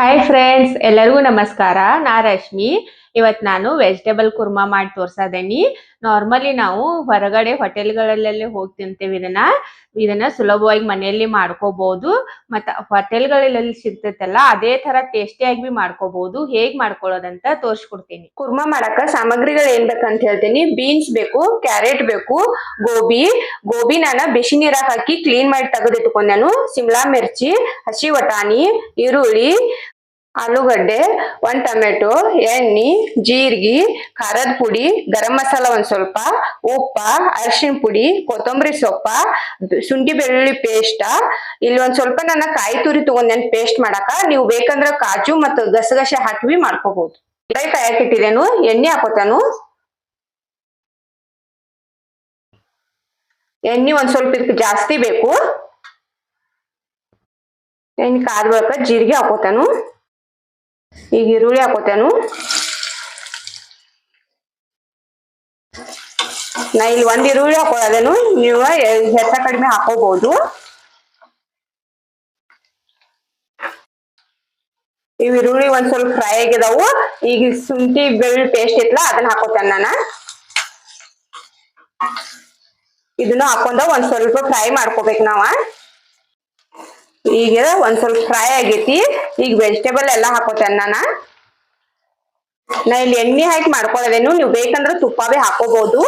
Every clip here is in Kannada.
ಹಾಯ್ ಫ್ರೆಂಡ್ಸ್ ಎಲ್ಲರಿಗೂ ನಮಸ್ಕಾರ. ನಾ ರಶ್ಮಿ. ಇವತ್ ನಾನು ವೆಜಿಟೇಬಲ್ ಕುರ್ಮಾ ಮಾಡಿ ತೋರ್ಸದೇನಿ. ನಾರ್ಮಲಿ ನಾವು ಹೊರಗಡೆ ಹೋಟೆಲ್ಗಳಲ್ಲಿ ಹೋಗಿ ತಿಂತೇವೆ ಇದನ್ನ. ಇದನ್ನ ಸುಲಭವಾಗಿ ಮನೆಯಲ್ಲಿ ಮಾಡ್ಕೋಬಹುದು ಮತ್ತ ಹೋಟೆಲ್ಗಳಲ್ಲಿ ಸಿಗ್ತೈತಲ್ಲ, ಅದೇ ತರ ಟೇಸ್ಟಿಯಾಗಿ ಬಿ ಮಾಡ್ಕೋಬಹುದು ಹೇಗ್ ಮಾಡ್ಕೊಳ್ಳೋದಂತ ತೋರ್ಸ್ಕೊಡ್ತೀನಿ. ಕುರ್ಮಾ ಮಾಡಕ ಸಾಮಗ್ರಿಗಳು ಏನ್ ಬೇಕಂತ ಹೇಳ್ತೀನಿ. ಬೀನ್ಸ್ ಬೇಕು ಕ್ಯಾರೆಟ್ ಬೇಕು, ಗೋಬಿ. ಗೋಬಿ ನಾನು ಬಿಸಿ ನೀರಾಗ ಹಾಕಿ ಕ್ಲೀನ್ ಮಾಡಿ ತೆಗೆದಿಟ್ಕೊಂಡೆನು ಸಿಮ್ಲಾ ಮಿರ್ಚಿ, ಹಸಿ ವಟಾಣಿ, ಈರುಳ್ಳಿ. ಆಲೂಗಡ್ಡೆ, ಒಂದ್ ಟೊಮೆಟೊ, ಎಣ್ಣೆ, ಜೀರಿಗೆ, ಖಾರದ ಪುಡಿ, ಗರಂ ಮಸಾಲ ಒಂದ್ ಸ್ವಲ್ಪ, ಉಪ್ಪ ಅರಿಶಿನ ಪುಡಿ, ಕೊತ್ತಂಬರಿ ಸೊಪ್ಪ, ಶುಂಠಿ ಬೆಳ್ಳುಳ್ಳಿ ಪೇಸ್ಟ್. ಇಲ್ಲಿ ಒಂದ್ ಸ್ವಲ್ಪ ನನ್ನ ಕಾಯಿ ತುರಿ ತಗೊಂಡೇನ್ ಪೇಸ್ಟ್ ಮಾಡಾಕ, ನೀವು ಬೇಕಂದ್ರೆ ಕಾಜು ಮತ್ತು ಗಸಗಸೆ ಹಾಕಿ ಮಾಡ್ಕೋಬಹುದು ಕಾಯಿ ಕಾಯಕಿಟ್ಟಿದ್ದೇನು ಎಣ್ಣೆ ಹಾಕೋತಾನು? ಎಣ್ಣೆ ಒಂದ್ ಸ್ವಲ್ಪ ಇದಕ್ಕೆ ಜಾಸ್ತಿ ಬೇಕು. ಎಣ್ಣೆ ಕಾದ ಜೀರಿಗೆ ಹಾಕೋತಾನು. ಈಗ ಈರುಳ್ಳಿ ಹಾಕೋತೇನು ನಾ ಇಲ್ಲಿ ಒಂದ್ ಈರುಳ್ಳಿ ಹಾಕೊಳ್ಳೋದೇನು, ನೀವು ಹೆಚ್ಚ ಕಡಿಮೆ ಹಾಕೋಬಹುದು ಇವ್ ಈರುಳ್ಳಿ ಒಂದ್ ಸ್ವಲ್ಪ ಫ್ರೈ ಆಗಿದಾವು. ಈಗ ಶುಂಠಿ ಬೆಳ್ಳುಳ್ಳಿ ಪೇಸ್ಟ್ ಇತ್ತಲ್ಲ ಅದನ್ನ ಹಾಕೋತೇನೆ ನಾನು. ಇದನ್ನ ಹಾಕೊಂಡ ಒಂದ್ ಸ್ವಲ್ಪ ಫ್ರೈ ಮಾಡ್ಕೋಬೇಕು ನಾವ. ಈಗ ಒಂದ್ ಸ್ವಲ್ಪ ಫ್ರೈ ಆಗೈತಿ. ಈಗ ವೆಜಿಟೇಬಲ್ ಎಲ್ಲಾ ಹಾಕೋತೇನೆ ನಾನು. ನಾ ಇಲ್ಲಿ ಎಣ್ಣೆ ಹಾಕಿ ಮಾಡ್ಕೊಳ್ಳೋದೇನು ನೀವು ಬೇಕಂದ್ರೆ ತುಪ್ಪ ಬಿ ಹಾಕೋಬಹುದು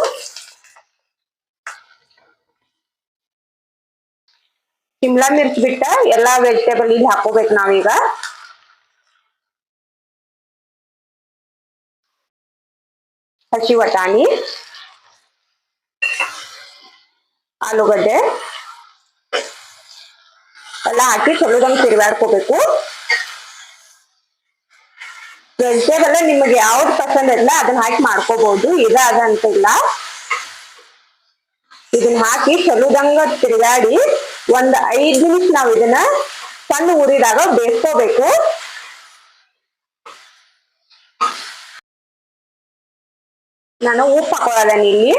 ಶಿಮ್ಲಾ ಮಿರ್ಚ್ ಬಿಟ್ಟ ಎಲ್ಲಾ ವೆಜಿಟೇಬಲ್ ಇಲ್ಲಿ ಹಾಕೋಬೇಕು ನಾವೀಗ. ಹಸಿ ವಟಾಣಿ, ಆಲೂಗಡ್ಡೆ. ಎಲ್ಲ ಹಾಕಿ ಚಲೋದಂಗ್ ತಿರ್ಗಾಡ್ಕೋಬೇಕು. ವೆಜಿಟೇಬಲ್ ನಿಮಗೆ ಯಾವ್ದು ಪಸಂದ್ ಇಲ್ಲ ಅದನ್ನ ಹಾಕಿ ಮಾಡ್ಕೋಬಹುದು ಇದ ಅಂತ ಇಲ್ಲ. ಇದನ್ನ ಹಾಕಿ ಚಲೋದಂಗ ತಿರುಗಾಡಿ ಒಂದ್ ಐದ್ ನಿಮಿಷ ನಾವ್ ಇದನ್ನ ಸಣ್ಣ ಉರಿದಾಗ ಬೇಯಿಸ್ಕೋಬೇಕು. ನಾನು ಉಪ್ಪು ಹಾಕೊಳ್ಳೋದನ್ನ ಇಲ್ಲಿ.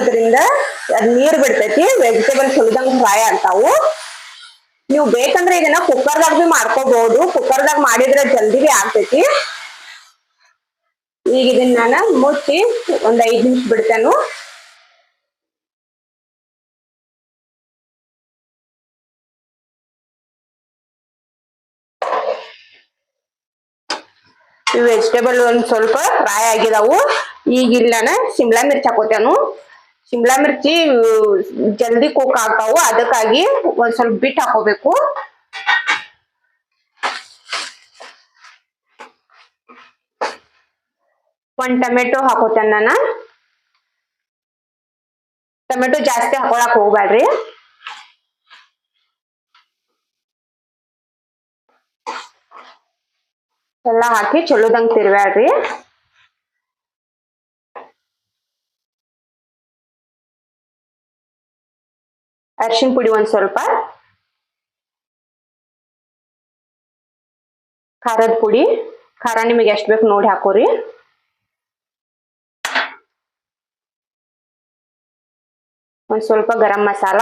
ಉಪ್ಪು ಹಾಕೊಳ್ಳೋದ್ರಿಂದ ಅದ್ ನೀರ್ ಬಿಡ್ತೈತಿ ವೆಜಿಟೇಬಲ್ ಸುಲಿದಂಗ ಫ್ರೈ ಆಗ್ತಾವು. ನೀವು ಬೇಕಂದ್ರೆ ಇದನ್ನ ಕುಕ್ಕರ್ದಾಗ ಬಿ ಮಾಡ್ಕೋಬಹುದು ಕುಕ್ಕರ್ದಾಗ ಮಾಡಿದ್ರೆ ಜಲ್ದಿ ಬಿ ಆಗ್ತೈತಿ. ಈಗ ಇದನ್ನ ನಾನು ಮುಚ್ಚಿ ಒಂದ್ ಐದ್ ನಿಮಿಷ ಬಿಡ್ತೇನು. ವೆಜಿಟೇಬಲ್ ಒಂದ್ ಸ್ವಲ್ಪ ಫ್ರೈ ಆಗಿದಾವು. ಈಗ ಇಲ್ಲ ನಾನು ಶಿಮ್ಲಾ ಮಿರ್ಚ್ ಹಾಕೋತೇನು. ಶಿಮ್ಲಾ ಮಿರ್ಚಿ ಇವ್ ಜಲ್ದಿ ಕುಕ್ ಆಗ್ತಾವು. ಅದಕ್ಕಾಗಿ ಒಂದ್ ಸ್ವಲ್ಪ ಬಿಟ್ಟು ಹಾಕೋಬೇಕು. ಒಂದ್ ಟೊಮೆಟೊ ಹಾಕೋತೇನೆ ನಾನು ಟೊಮೆಟೊ ಜಾಸ್ತಿ ಹಾಕೊಳಕ್ ಹೋಗ್ಬ್ಯಾಡ್ರಿ. ಎಲ್ಲಾ ಹಾಕಿ ಚಲೋದಂಗ್ ತಿರ್ಬ್ಯಾಡ್ರಿ. ಅರಿಶಿನ ಪುಡಿ ಒಂದ್ ಸ್ವಲ್ಪ. ಖಾರದ ಪುಡಿ. ಖಾರ ನಿಮಗೆ ಎಷ್ಟು ಬೇಕು ನೋಡಿ ಹಾಕೋರಿ. ಒಂದ್ ಸ್ವಲ್ಪ ಗರಂ ಮಸಾಲ.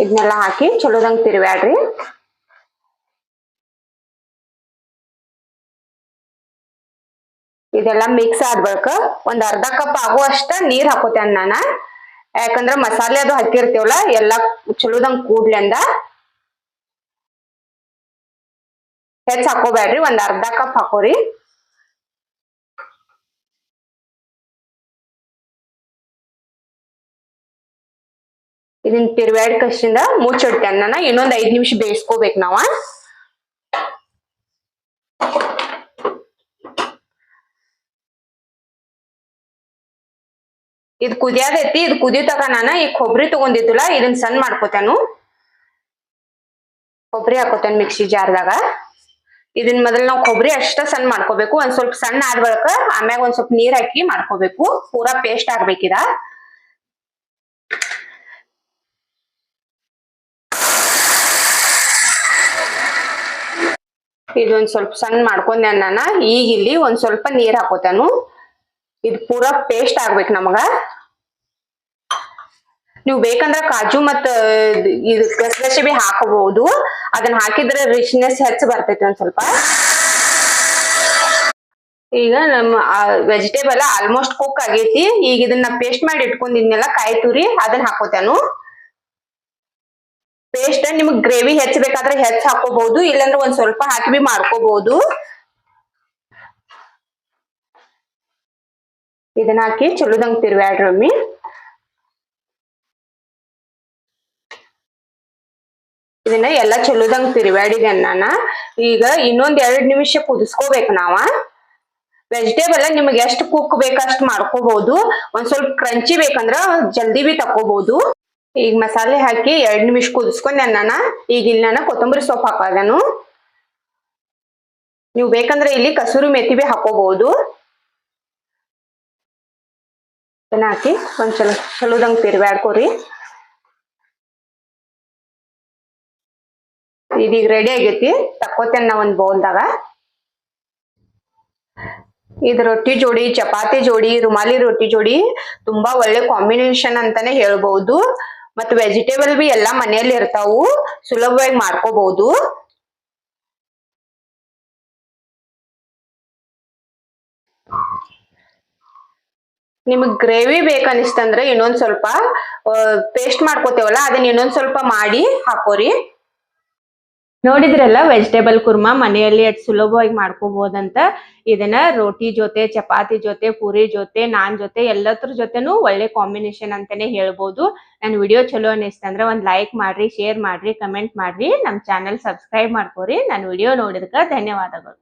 ಇದನ್ನೆಲ್ಲ ಹಾಕಿ ಚಲೋದಂಗ್ ತಿರ್ಬ್ಯಾಡ್ರಿ ಇದೆಲ್ಲ ಮಿಕ್ಸ್ ಆದ ಬಳಿಕ ಒಂದ್ ಅರ್ಧ ಕಪ್ ಆಗುವಷ್ಟ ನೀರ್ ಹಾಕೋತೇನೆ ನಾನ ಯಾಕಂದ್ರ ಮಸಾಲೆ ಅದು ಹಾಕಿರ್ತೇವಲ್ಲ, ಎಲ್ಲ ಚಲೋದಂಗ್ ಕೂಡ್ಲಿಂದ ಹೆಚ್ಚು ಹಾಕೋಬೇಡ್ರಿ ಒಂದ್ ಅರ್ಧ ಕಪ್ ಹಾಕೋರಿ. ಇದನ್ ತಿರ್ವ್ಯಾಡ್ ಕಷ್ಟಿಂದ ಮುಚ್ಚಿಡ್ತೇನೆ ನಾನು ಇನ್ನೊಂದ್ ಐದ್ ನಿಮಿಷ ಬೇಯಿಸ್ಕೋಬೇಕು ನಾವ. ಇದ್ ಕುದಿಯಾದೈತಿ ಕುದಿ ತಗ ನಾನು ಈ ಕೊಬ್ಬರಿ ತಗೊಂಡಿದ್ದಿಲ್ಲ ಇದನ್ನ ಸಣ್ಣ ಮಾಡ್ಕೋತೇನು. ಕೊಬ್ಬರಿ ಹಾಕೋತೇನೆ ಮಿಕ್ಸಿ ಜಾರ್ದಾಗ. ಇದನ್ ಮೊದಲ್ ನಾವು ಕೊಬ್ಬರಿ ಅಷ್ಟ ಸಣ್ಣ ಮಾಡ್ಕೋಬೇಕು, ಒಂದ್ ಸ್ವಲ್ಪ ಸಣ್ಣ ಆದ ಬಳಿಕ ಆಮ್ಯಾಗ ಒಂದ್ ಸ್ವಲ್ಪ ನೀರ್ ಹಾಕಿ ಮಾಡ್ಕೋಬೇಕು, ಪೂರಾ ಪೇಸ್ಟ್ ಆಗ್ಬೇಕಿದ ಇದೊಂದ್ ಸ್ವಲ್ಪ ಸಣ್ಣ ಮಾಡ್ಕೊಂಡೆ ನಾನ, ಈಗ ಇಲ್ಲಿ ಒಂದ್ ಸ್ವಲ್ಪ ನೀರ್ ಹಾಕೋತಾನು. ಇದು ಪೂರ ಪೇಸ್ಟ್ ಆಗ್ಬೇಕು ನಮಗ. ನೀವು ಬೇಕಂದ್ರ ಕಾಜು ಮತ್ತ, ಇದು ಗಸಗಸೆ ಬಿ ಹಾಕಬಹುದು. ಅದನ್ನ ಹಾಕಿದ್ರೆ ರಿಚ್ನೆಸ್ ಹೆಚ್ಚು ಬರ್ತೈತಿ ಒಂದ್ ಸ್ವಲ್ಪ. ಈಗ ನಮ್ಮ ವೆಜಿಟೇಬಲ್ ಆಲ್ಮೋಸ್ಟ್ ಕುಕ್ ಆಗೈತಿ. ಈಗ ಇದನ್ನ ಪೇಸ್ಟ್ ಮಾಡಿ ಇಟ್ಕೊಂಡಿದ್ನೆಲ್ಲ ಕಾಯಿ ತುರಿ ಅದನ್ನ ಹಾಕೋತಾನು. ಪೇಸ್ಟ್ ನಿಮಗ್ ಗ್ರೇವಿ ಹೆಚ್ಚಬೇಕಾದ್ರೆ ಹೆಚ್ಚ ಹಾಕೋಬಹುದು, ಇಲ್ಲಾಂದ್ರೆ ಒಂದ್ ಸ್ವಲ್ಪ ಹಾಕಿ ಬಿ ಮಾಡ್ಕೋಬಹುದು. ಇದನ್ನ ಹಾಕಿ ಚಲೋದಂಗ್ ತಿರ್ವ್ಯಾಡ್ರಿ ಮಮ್ಮಿ ಇದನ್ನ ಎಲ್ಲ ಚಲೋದಂಗ್ ತಿರ್ವ್ಯಾಡಿದೆ ನಾನ. ಈಗ ಇನ್ನೊಂದ್ ಎರಡ್ ನಿಮಿಷ ಕುದಿಸ್ಕೋಬೇಕು ನಾವ. ವೆಜಿಟೇಬಲ್ ನಿಮಗೆ ಎಷ್ಟು ಕುಕ್ ಬೇಕಷ್ಟು ಮಾಡ್ಕೋಬಹುದು ಒಂದ್ ಸ್ವಲ್ಪ ಕ್ರಂಚಿ ಬೇಕಂದ್ರ ಜಲ್ದಿ ಬಿ ತಕೋಬಹುದು ಈಗ ಮಸಾಲೆ ಹಾಕಿ ಎರಡ್ ನಿಮಿಷ ಕುದಿಸ್ಕೊಂಡೆ ನಾನ. ಈಗ ಇಲ್ಲಿ ನಾನು ಕೊತ್ತಂಬರಿ ಸೊಪ್ಪು ಹಾಕೋದನು. ನೀವು ಬೇಕಂದ್ರೆ ಇಲ್ಲಿ ಕಸೂರಿ ಮೆತ್ತಿ ಬಿ ಹಾಕೋಬಹುದು ಇದನ್ನ ಹಾಕಿ ಒಂದ್ ಚಲ ಚಲೋದಂಗ್ ತಿರ್ಗಾಡ್ಕೋರಿ ಇದೀಗ ರೆಡಿ ಆಗೈತಿ. ತಕ್ಕೋತೇನೆ ನಾ ಒಂದ್ ಬೌಲ್ದಾಗ ಇದು ರೊಟ್ಟಿ ಜೋಡಿ, ಚಪಾತಿ ಜೋಡಿ, ರುಮಾಲಿ ರೊಟ್ಟಿ ಜೋಡಿ ತುಂಬಾ ಒಳ್ಳೆ ಕಾಂಬಿನೇಷನ್ ಅಂತಾನೆ ಹೇಳ್ಬಹುದು ಮತ್ತೆ ವೆಜಿಟೇಬಲ್ ಬಿ ಎಲ್ಲಾ ಮನೆಯಲ್ಲಿ ಇರ್ತಾವು. ಸುಲಭವಾಗಿ ಮಾಡ್ಕೋಬಹುದು ನಿಮಗ್ ಗ್ರೇವಿ ಬೇಕನ್ನಿಸ್ತಂದ್ರೆ ಇನ್ನೊಂದ್ ಸ್ವಲ್ಪ ಪೇಸ್ಟ್ ಮಾಡ್ಕೋತೇವಲ್ಲ, ಅದನ್ನ ಇನ್ನೊಂದ್ ಸ್ವಲ್ಪ ಮಾಡಿ ಹಾಕೋರಿ. ನೋಡಿದ್ರಲ್ಲ ವೆಜಿಟೇಬಲ್ ಕುರ್ಮಾ ಮನೆಯಲ್ಲಿ ಎಷ್ಟು ಸುಲಭವಾಗಿ ಮಾಡ್ಕೋಬಹುದಂತ ಇದನ್ನ ರೋಟಿ ಜೊತೆ, ಚಪಾತಿ ಜೊತೆ, ಪೂರಿ ಜೊತೆ, ನಾನ್ ಜೊತೆ ಎಲ್ಲದ್ರ ಜೊತೆನೂ ಒಳ್ಳೆ ಕಾಂಬಿನೇಷನ್ ಅಂತಾನೆ ಹೇಳ್ಬೋದು. ನನ್ ವಿಡಿಯೋ ಚಲೋ ಅನಿಸ್ತಂದ್ರೆ ಒಂದ್ ಲೈಕ್ ಮಾಡ್ರಿ ಶೇರ್ ಮಾಡ್ರಿ ಕಮೆಂಟ್ ಮಾಡ್ರಿ. ನಮ್ ಚಾನೆಲ್ ಸಬ್ಸ್ಕ್ರೈಬ್ ಮಾಡ್ಕೋರಿ. ನನ್ ವಿಡಿಯೋ ನೋಡಿದ್ಕ ಧನ್ಯವಾದಗಳು.